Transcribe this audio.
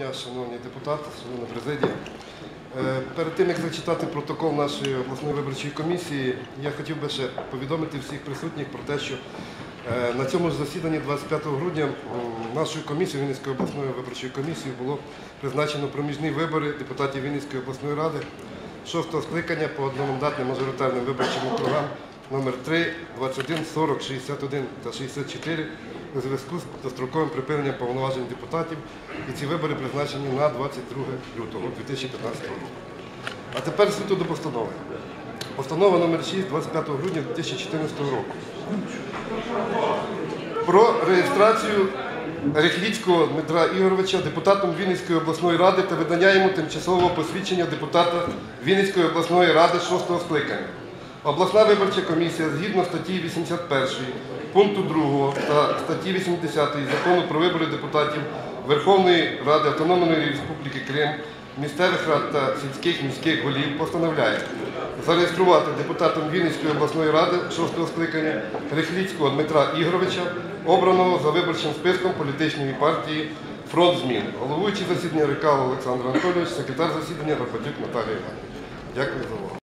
дня, шановні депутати, шановна президія. Е, Перед тим, як зачитати протокол нашої обласної виборчої комісії, я хотів би ще повідомити всіх присутніх про те, що е, на цьому ж засіданні 25 грудня нашою комісією, Вінницькою обласною виборчою комісією, було призначено проміжні вибори депутатів Вінницької обласної ради шостого скликання по одномандатним мажоритарним виборчим округам номер 3, 21, 40, 61 та 64 у зв'язку з достроковим припиненням повноважень депутатів. І ці вибори призначені на 22 лютого 2015 року. А тепер суто до постанови. Постанова номер 6 25 грудня 2014 року. Про реєстрацію Рехліцького Дмитра Ігоровича депутатом Вінницької обласної ради та видання йому тимчасового посвідчення депутата Вінницької обласної ради 6-го скликання. Обласна виборча комісія згідно статті 81 пункту 2 та статті 80 закону про вибори депутатів Верховної Ради Автономної Республіки Крим, місцевих рад та сільських міських голів постановляє зареєструвати депутатом Вінницької обласної ради 6-го скликання Рехліцького Дмитра Ігоровича, обраного за виборчим списком політичної партії Фронт змін. Головуючий засідання Рекало Олександр Анатолійович, секретар засідання Рапатюк Наталія Іванівна. Дякую за увагу.